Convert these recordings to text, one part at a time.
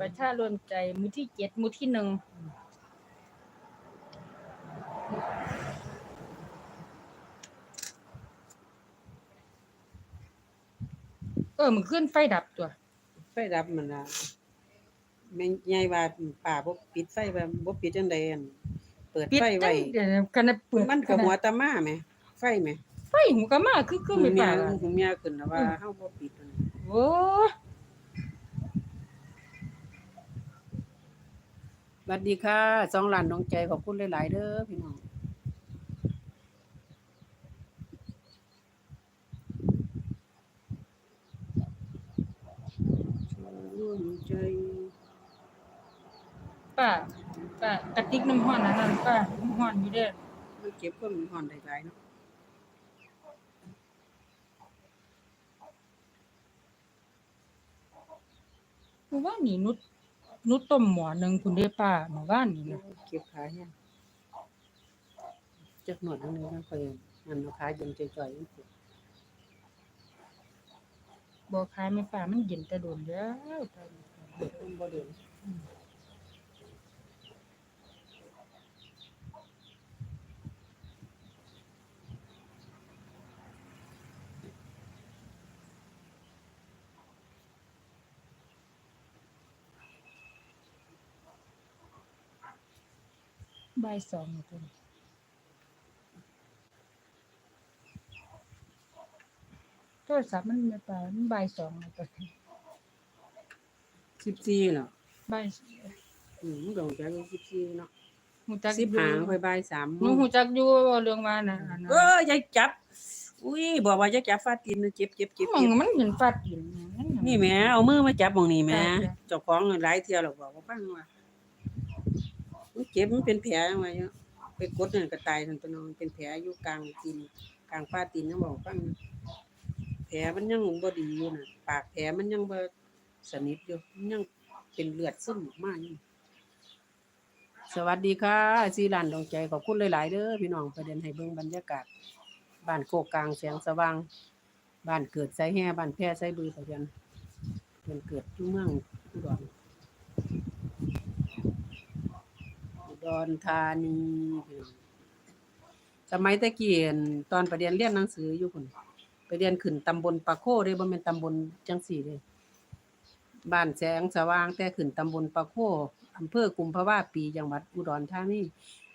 ประชารวมใจหมู่ที่เจ็ดหมู่ที่หนึ่งเออมันขึ้นไฟดับตัว ไฟดับมันล่ะแม่ใหญ่ว่าป่าบ่ปิดไฟว่าบ่ปิดจังได๋อั่นเปิดปิดไฟไว้เดี๋ยวกันนะเปิดมันก็หัวตะมาแหมไฟแหมไฟหูก็มาคือคือไม่เมีป่าหูเมียขึ้นน่ะว่าเฮาบ่ปิดนั่นโอ้ วัสดีค่ะสองล้านดวงใจขอบคุณหลาย ๆเด้อพี่น้องร่วมใจป้าป้ากระติกน้ำห้อนอันนั้นป้าน้ำห้อนอยู่เด้อมันเก็บความร้อนได้หลายเนาะหมู่บ้านนี่นุ ดนุดต้มหมอหนึงคุณเด้อป้าหมู่บ้านนี่นะเก็บขาแห้งจักหนวดอันนี้นะค่อยมันเอาขาเย็นจ่อยๆจังซี่บ่ขายไม่ป้ามันเย็นแต่โดนแล้วมันบ่เดือด บ่ายสองนี่ตัวโทรศัพท์มันไม่ป้ามันบ่ายสองแล้วตัว14เนาะบ่ายอืมมันก็ฮู้จักอยู่14เนาะฮู้จักสิบหาค่อยบ่ายสามหนูฮู้จักอยู่ว่าเรื่องว่าน่ะอันนั้นเอออย่าจับ อุ้ยบอกว่าอย่าจับฟาดตีนนะเจ็บเจ็บเจ็บมองเจ็บมันเห็นฟาดดินมันน่ะนี่แหม่เอามือมาจับหมองนี่แหม่จ้ะจ้ะเจ้าของหลายเที่ยวแล้วบอกว่าฟังว่ามัน เจ็บมันเป็นแผลจังไงเนาะไปกดนั่นก็ตายนั่นตัวนองเป็นแผลอยู่กลางตีนกลางฟ้าตีนยังบอกฟังแผลมันยังบ่ดีอยู่น่ะ ปากแผลมันยังบ่สนิทอยู่มันยังเป็นเลือดซึมออกมาอยู่สวัสดีค่ะซีรันดวงใจขอบคุณหลายๆเด้อพี่น้องประเด็นให้เบิ่งบรรยากาศบ้านโคกกลางแสงสว่างบ้านเกิดไสแห่บ้านแพร่ไสบือเขาเรียนเพิ่นเกิดอยู่เมืองอุดรอุ ดรธานีสมัยตะเกี้อั่นตอนไปเรียนเรียนหนังสืออยู่พุ่นไปเรียนขึ้นตำบลปะโคเด้บ่แม่นตำบลจังซี่เด้บ้านแสงสว่างแต่ขึ้นตำบลปะโคอำเภอกุมภาวะปีจังหวัดอุดรธานี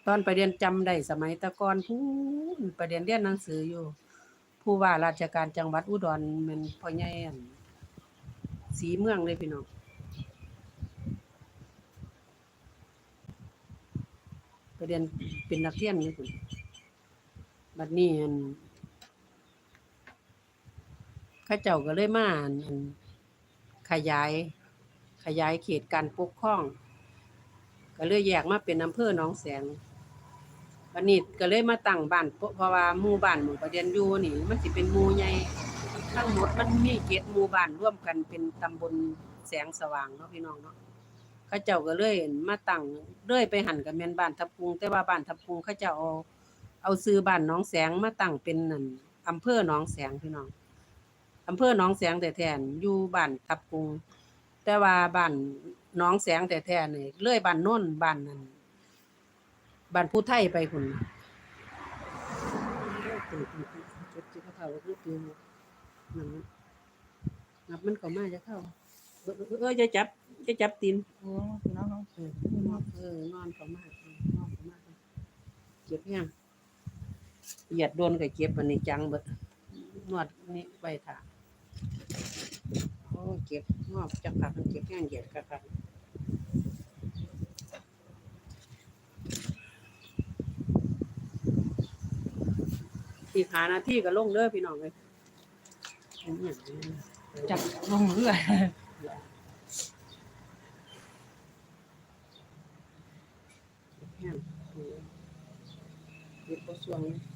ตอนไปเรียนจำได้สมัยตะกอนพูนไปเรียนเรียนหนังสืออยู่ ผู้ว่าราชการจังหวัดอุดรมันพ่อใหญ่อั่นสีเมืองเลยพี่น้องไป เรียนเป็นนักเรียนอยู่พุ่นบัดนี้อันข้าเจ้าก็เลยมาอั่นขยาย ขยายเขตการปกครอง ก็เลยแยกมาเป็นอำเภอหนองแสงวันนี้ก็เลยมาตั้งบ้านเพราะว่าหมู่บ้านหมู่ประเด็นอยู่นี่ มันสิเป็นหมู่ใหญ่ทั้งหมดมันมีเจ็ดหมู่บ้านร่วมกันเป็นตำบลแสงสว่างเนาะพี่น้องเนาะ เขาเจ้าก็เลยมาตั้งเรื่อยไปหันกับแม่นบ้านทับพุงแต่ว่าบ้านทับพุงเขาเจ้าเอาเอาซื้อบ้านหนองแสงมาตั้งเป็นนั่นอำเภอหนองแสงพี่น้องอำเภอหนองแสงแต่แทนอยู่บ้านทับพุงแต่ว่าบ้านหนองแสงแต่แท้ๆนี่เลื่อยบ้านโน้นบ้านนั้นบ้านผู้ไทยไปคุณเจ็บจิเข้าคือปืนนั่นนับมันก็มาจะเข้า เออเออจะจับจะจับตีนโอ้พี่น้องเออนอนเออนอนเขามากนอนเขามากเจ็บยังเหยียดโดนกับเจ็บมันนี่จังเบิดนวดนี่ไว้ถ่าโอ้เก็บงอกจักผักมันเก็บแห้งเหยียดกะครับอีกหานาทีก็ลงเด้อพี่น้องเลยอันนี้อย่างนี้จับลงเรือแห้งเ